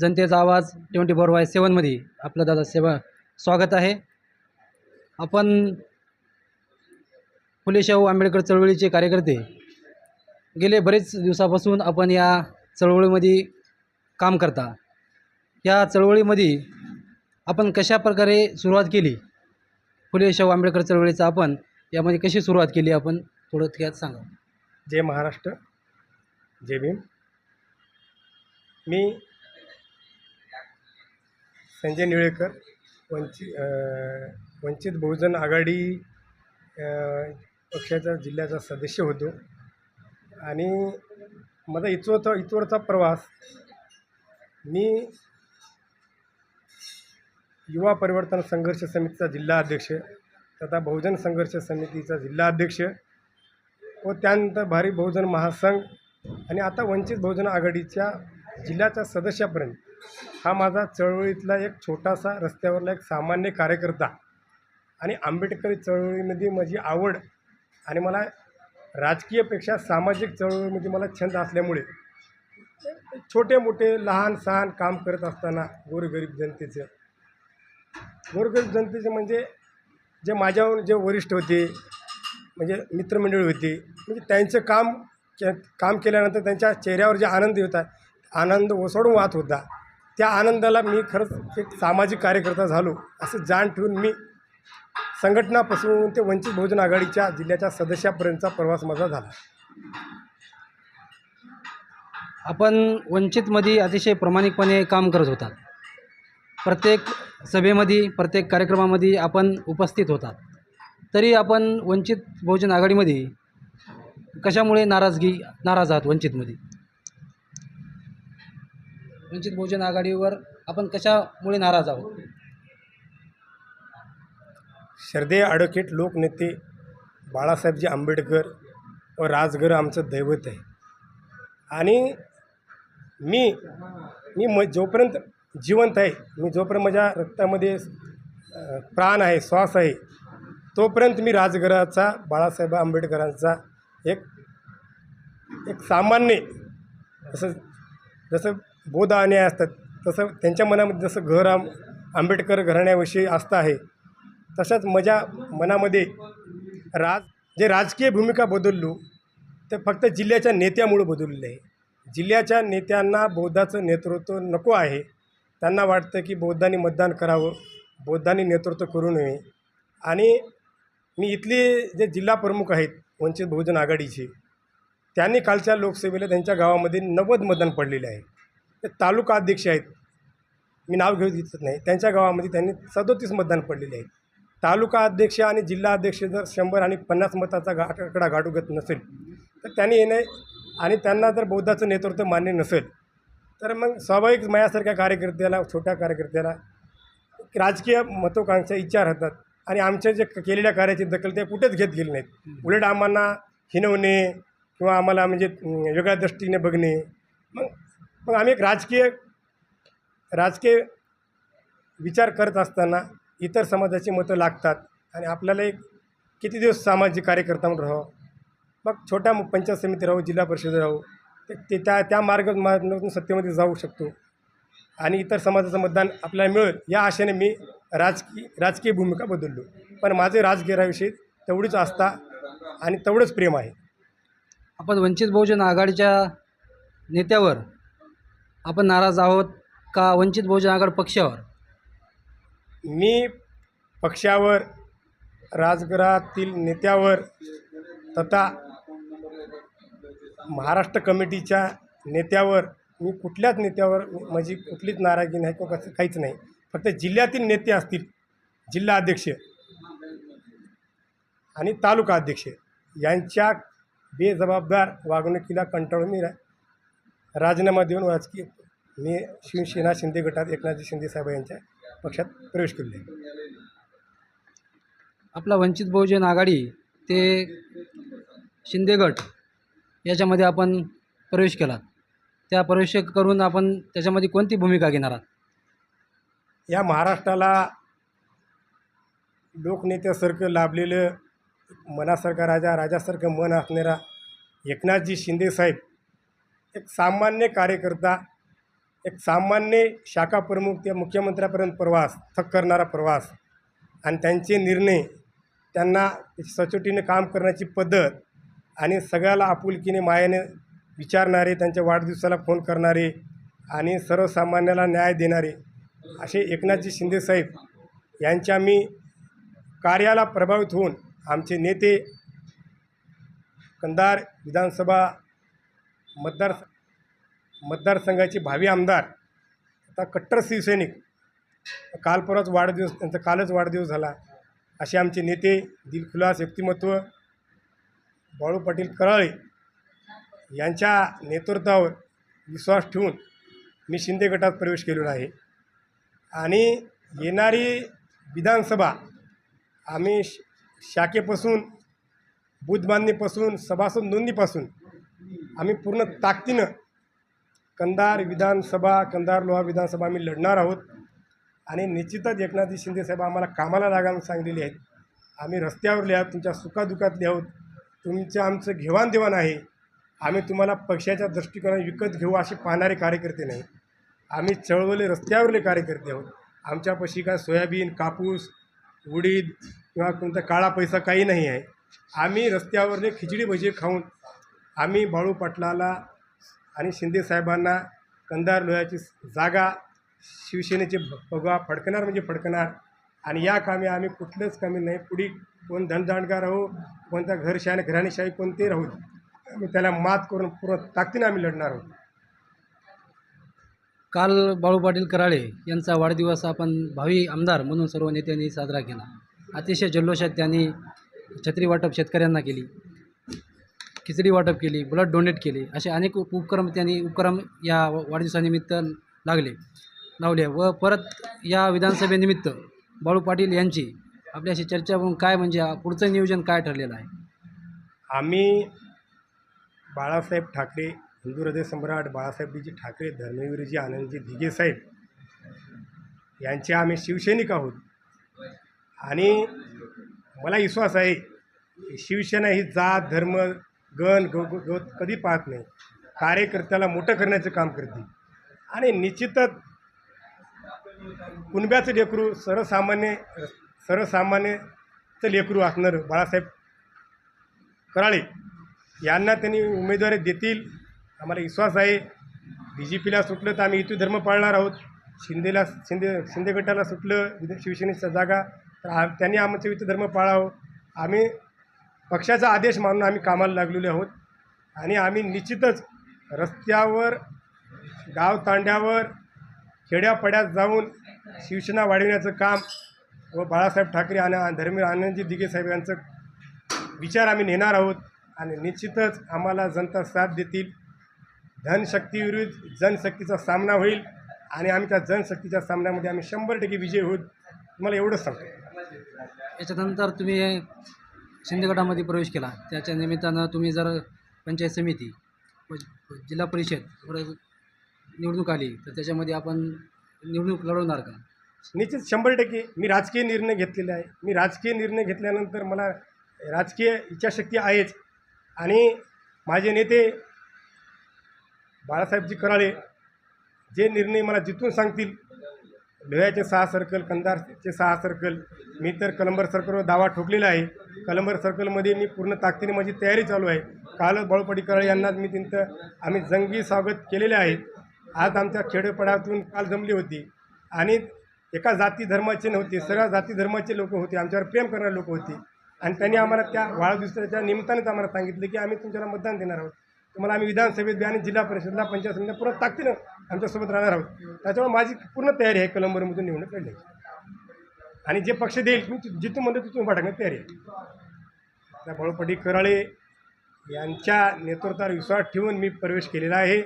जनतेचा आवाज twenty four by सेवनमध्ये आपलं दादा सेवा स्वागत आहे. आपण फुले शाहू आंबेडकर चळवळीचे कार्यकर्ते गेले बरेच दिवसापासून आपण या चळवळीमध्ये काम करता. या चळवळीमध्ये आपण कशा प्रकारे सुरुवात केली? फुले शाहू आंबेडकर चळवळीचा आपण यामध्ये कशी सुरुवात केली आपण थोडं त्यात सांगा. जय महाराष्ट्र जय भीम. मी संजय निळेकर वंचित वंचित बहुजन आघाडी पक्षाचा जिल्ह्याचा सदस्य होतो. आणि माझा इथवरचा इथवरचा प्रवास मी युवा परिवर्तन संघर्ष समितीचा जिल्हा अध्यक्ष तथा बहुजन संघर्ष समितीचा जिल्हा अध्यक्ष व त्यानंतर भारी बहुजन महासंघ आणि आता वंचित बहुजन आघाडीच्या जिल्ह्याच्या सदस्यापर्यंत हा माझा चळवळीतला एक छोटासा रस्त्यावरला एक सामान्य कार्यकर्ता. आणि आंबेडकरी चळवळीमध्ये माझी आवड आणि मला राजकीयपेक्षा सामाजिक चळवळीमध्ये मला छंद असल्यामुळे छोटे मोठे लहान सहान काम करत असताना गोरगरीब जनतेचं. गोरगरीब जनतेचे म्हणजे जे माझ्याहून जे वरिष्ठ होते म्हणजे मित्रमंडळी होती म्हणजे त्यांचं काम के काम केल्यानंतर त्यांच्या चेहऱ्यावर जे आनंद होता आनंद ओसडून वाहत होता. त्या आनंदाला मी खरंच एक सामाजिक कार्यकर्ता झालो असं जाण ठेवून मी संघटनापासून ते वंचित बहुजन आघाडीच्या जिल्ह्याच्या सदस्यापर्यंतचा प्रवास माझा झाला. आपण वंचितमध्ये अतिशय प्रामाणिकपणे काम करत होतात. प्रत्येक सभेमध्ये प्रत्येक कार्यक्रमामध्ये आपण उपस्थित होतात. तरी आपण वंचित बहुजन आघाडीमध्ये कशामुळे नाराजगी नाराज आहात वंचितमध्ये? वंचित बहुजन आघाडीवर आपण कशामुळे नाराज आहोत? श्रद्धेय ॲडव्होकेट लोकनेते बाळासाहेबजी आंबेडकर व राजगर आमचं दैवत आहे. आणि मी मी म जोपर्यंत जिवंत आहे मी जोपर्यंत माझ्या रक्तामध्ये प्राण आहे श्वास आहे तोपर्यंत मी राजगराचा बाळासाहेब आंबेडकरांचा एक एक सामान्य जसं जसं बोध अन्याय असतात. तसं त्यांच्या मनामध्ये जसं घर आम आंबेडकर घराण्याविषयी आस्था आहे तशाच माझ्या मनामध्ये राज जे राजकीय भूमिका बदललो ते फक्त जिल्ह्याच्या नेत्यामुळं बदललेलं आहे. जिल्ह्याच्या नेत्यांना बौद्धाचं नेतृत्व नको आहे. त्यांना वाटतं की बौद्धांनी मतदान करावं बौद्धांनी नेतृत्व करू नये. आणि मी इथले जे जिल्हा प्रमुख आहेत वंचित बहुजन आघाडीचे त्यांनी कालच्या लोकसभेला त्यांच्या गावामध्ये नव्वद मतदान पडलेले आहे. ते तालुका अध्यक्ष आहेत. मी नाव घेऊ इच्छित नाही. त्यांच्या गावामध्ये त्यांनी सदोतीस मतदान पडलेले आहेत. तालुका अध्यक्ष आणि जिल्हा अध्यक्ष जर शंभर आणि पन्नास मताचा गा आकडा घेत नसेल तर त्यांनी येणे आणि त्यांना जर बौद्धाचं नेतृत्व मान्य नसेल तर मग स्वाभाविक माझ्यासारख्या कार्यकर्त्याला छोट्या कार्यकर्त्याला राजकीय महत्त्वाकांक्षा इच्छा राहतात. आणि आमच्या जे केलेल्या कार्याची दखल ते कुठेच घेत गेले नाहीत. उलट आम्हाला हिनवणे किंवा आम्हाला म्हणजे वेगळ्या दृष्टीने बघणे मग आम्ही एक राजकीय राजकीय विचार करत असताना इतर समाजाची मतं लागतात आणि आपल्याला एक किती दिवस सामाजिक कार्यकर्ता म्हणून राहावं? मग छोट्या पंचायत समिती राहू जिल्हा परिषद राहू ते ते त्या त्या मार्ग मार्गातून सत्तेमध्ये जाऊ शकतो. आणि इतर समाजाचं मतदान आपल्याला मिळेल या आशेने मी राजकीय राजकीय भूमिका बदललो. पण माझे राजगिराविषयी तेवढीच आस्था आणि तेवढंच प्रेम आहे. आपण वंचित बहुजन आघाडीच्या नेत्यावर आपण नाराज आहोत का वंचित बहुजन आघाड पक्षावर? मी पक्षावर राजगरातील नेत्यावर तथा महाराष्ट्र कमिटीच्या नेत्यावर मी कुठल्याच नेत्यावर माझी कुठलीच नाराजी नाही किंवा कसं काहीच नाही. फक्त जिल्ह्यातील नेते असतील जिल्हा अध्यक्ष आणि तालुका अध्यक्ष यांच्या बेजबाबदार वागणुकीला कंटाळून मी रा राजीनामा देऊन राजकीय मी शिवसेना शिंदे गटात एकनाथजी शिंदे साहेब यांच्या पक्षात प्रवेश आहे. आपला वंचित बहुजन आघाडी ते शिंदे गट याच्यामध्ये आपण प्रवेश केला. त्या प्रवेश करून आपण त्याच्यामध्ये कोणती भूमिका घेणार आहात? या महाराष्ट्राला लोकनेत्यासारखं लाभलेलं मनासारखा राजा राजासारखं मन असणारा एकनाथजी शिंदेसाहेब एक सामान्य कार्यकर्ता एक सामान्य शाखा प्रमुख ते मुख्यमंत्र्यापर्यंत प्रवास थक करणारा प्रवास आणि त्यांचे निर्णय त्यांना सचोटीने काम करण्याची पद्धत आणि सगळ्याला आपुलकीने मायाने विचारणारे त्यांच्या वाढदिवसाला फोन करणारे आणि सर्वसामान्याला न्याय देणारे असे एकनाथजी शिंदेसाहेब यांच्या मी कार्याला प्रभावित होऊन आमचे नेते कंदार विधानसभा मतदार मतदारसंघाचे भावी आमदार आता कट्टर शिवसैनिक काल परवाच वाढदिवस त्यांचा कालच वाढदिवस झाला. असे आमचे नेते दिलखुलास व्यक्तिमत्व बाळू पाटील कराळे यांच्या नेतृत्वावर विश्वास ठेवून मी शिंदे गटात प्रवेश केलेला आहे. आणि येणारी विधानसभा आम्ही श शाखेपासून बूथ बांधणीपासून सभासद नोंदणीपासून आम्ही पूर्ण ताकदीनं कंधार विधानसभा कंधार लोहा विधानसभा आम्ही लढणार आहोत. आणि निश्चितच एकनाथजी शिंदेसाहेब आम्हाला कामाला लागायला सांगलेली आहेत. आम्ही रस्त्यावरले आहोत तुमच्या सुखादुखातले आहोत. तुमचं आमचं घेवाणदेवाण आहे. आम्ही तुम्हाला पक्षाच्या दृष्टिकोनाने विकत घेऊ असे पाहणारे कार्यकर्ते नाही. आम्ही चळवले रस्त्यावरले कार्यकर्ते आहोत. आमच्यापाशी काय सोयाबीन कापूस उडीद किंवा कोणता काळा पैसा काही नाही आहे. आम्ही रस्त्यावरले खिचडी भजी खाऊन आम्ही बाळू पाटलाला आणि शिंदे साहेबांना कंधार लोह्याची जागा शिवसेनेचे भगवा फडकणार म्हणजे फडकणार. आणि या कामी आम्ही कुठलंच कमी नाही पुढे कोण धनदांडगा राहू कोणत्या घरशाही घराणेशाही कोणते राहू आम्ही त्याला मात करून पूर्ण ताकदीने आम्ही लढणार आहोत. काल बाळू पाटील कराळे यांचा वाढदिवस आपण भावी आमदार म्हणून सर्व नेत्यांनी साजरा केला. अतिशय जल्लोषात त्यांनी छत्री वाटप शेतकऱ्यांना केली. खिचडी वाटप केली ब्लड डोनेट केले असे अनेक उप- उपक्रम त्यांनी उपक्रम या वाढदिवसानिमित्त लागले लावले. व परत या विधानसभेनिमित्त बाळू पाटील यांची आपल्याशी चर्चा करून काय म्हणजे पुढचं नियोजन काय ठरलेलं आहे? आम्ही बाळासाहेब ठाकरे हिंदू हृदय सम्राट बाळासाहेबजी ठाकरे धर्मवीरजी आनंदजी दिघे साहेब यांचे आम्ही शिवसैनिक आहोत. आणि मला विश्वास आहे शिवसेना ही जात धर्म गण गो गो- कधी पाहत नाही. कार्यकर्त्याला मोठं करण्याचं काम करते आणि निश्चितच कुणब्याचं लेकरू सर्वसामान्य सर्वसामान्यचं लेकरू असणारं बाळासाहेब कराळे यांना त्यांनी उमेदवारी देतील. आम्हाला विश्वास आहे. बी जे पीला सुटलं तर आम्ही हिंदू धर्म पाळणार आहोत. शिंदेला शिंदे शिंदे गटाला सुटलं. विध- शिवसेनेच्या जागा. तर आ त्यांनी आमचं इथं धर्म पाळावं. आम्ही पक्षाचा आदेश मानून आम्ही कामाला लागलेले आहोत. आणि आम्ही निश्चितच रस्त्यावर गावतांड्यावर खेड्यापड्यात खेड्यापाड्यात जाऊन शिवसेना वाढविण्याचं काम व बाळासाहेब ठाकरे आणि धर्मीर आनंदजी दिघे साहेब यांचं विचार आम्ही नेणार आहोत. आणि निश्चितच आम्हाला जनता साथ देतील. धनशक्तीविरुद्ध जनशक्तीचा सामना होईल. आणि आम्ही त्या जनशक्तीच्या सामन्यामध्ये आम्ही शंभर टक्के विजय होईल तुम्हाला एवढंच सांगतो. याच्यानंतर तुम्ही शिंदे गटामध्ये प्रवेश केला. त्याच्या निमित्तानं तुम्ही जर पंचायत समिती व जिल्हा परिषद वर निवडणूक आली तर त्याच्यामध्ये आपण निवडणूक लढवणार का? निश्चित शंभर टक्के. मी राजकीय निर्णय घेतलेला आहे. मी राजकीय निर्णय घेतल्यानंतर मला राजकीय इच्छाशक्ती आहेच. आणि माझे नेते बाळासाहेबजी कराळे जे निर्णय मला जिथून सांगतील लोह्याचे सहा सर्कल कंधारचे सहा सर्कल मी तर कलंबर सर्कलवर दावा ठोकलेला आहे. कलंबर सर्कलमध्ये मी पूर्ण ताकदीने माझी तयारी चालू आहे. कालच बाळूपाटी यांना मी तिथं आम्ही जंगी स्वागत केलेले आहे. आज आमच्या खेडेपडातून काल जमली होती. आणि एका जाती धर्माचे नव्हते सगळ्या जाती धर्माचे लोक होते. आमच्यावर प्रेम करणारे लोक होते. आणि त्यांनी आम्हाला त्या वाढदिवसाच्या निमित्तानेच आम्हाला सांगितलं की आम्ही तुमच्याला मतदान देणार आहोत. तुम्हाला आम्ही विधानसभेत बी आणि जिल्हा परिषदला पंचायत समितीला परत ताकदीनं आमच्यासोबत राहणार आहोत. त्याच्यामुळे माझी पूर्ण तयारी आहे कलंबरमधून निवडणूक लढण्याची आणि जे पक्ष देईल मी जिथून म्हणतो तिथून उभा तयारी आहे. त्या बळपटी कराळे यांच्या नेतृत्वावर विश्वास ठेवून मी प्रवेश केलेला आहे.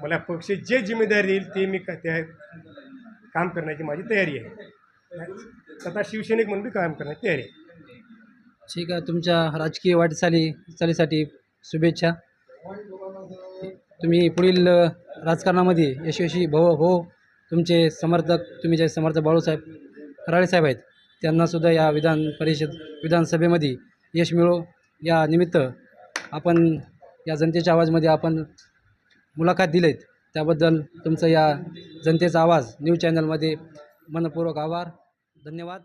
मला पक्ष जे जिम्मेदारी देईल ते मी त्या काम करण्याची माझी तयारी आहे. स्वतः शिवसैनिक म्हणून मी काम करण्याची तयारी आहे. ठीक आहे तुमच्या राजकीय वाटचाली चालीसाठी शुभेच्छा. तुम्ही पुढील राजकारणामध्ये यशस्वी भव हो तुमचे समर्थक तुम्ही जे समर्थक बाळूसाहेब कराळे साहेब आहेत त्यांनासुद्धा या विधान परिषद विधानसभेमध्ये यश मिळो. या निमित्त आपण या जनतेच्या आवाजमध्ये आपण मुलाखत दिलेत. त्याबद्दल तुमचं या जनतेचा आवाज न्यूज चॅनलमध्ये मनपूर्वक आभार. धन्यवाद.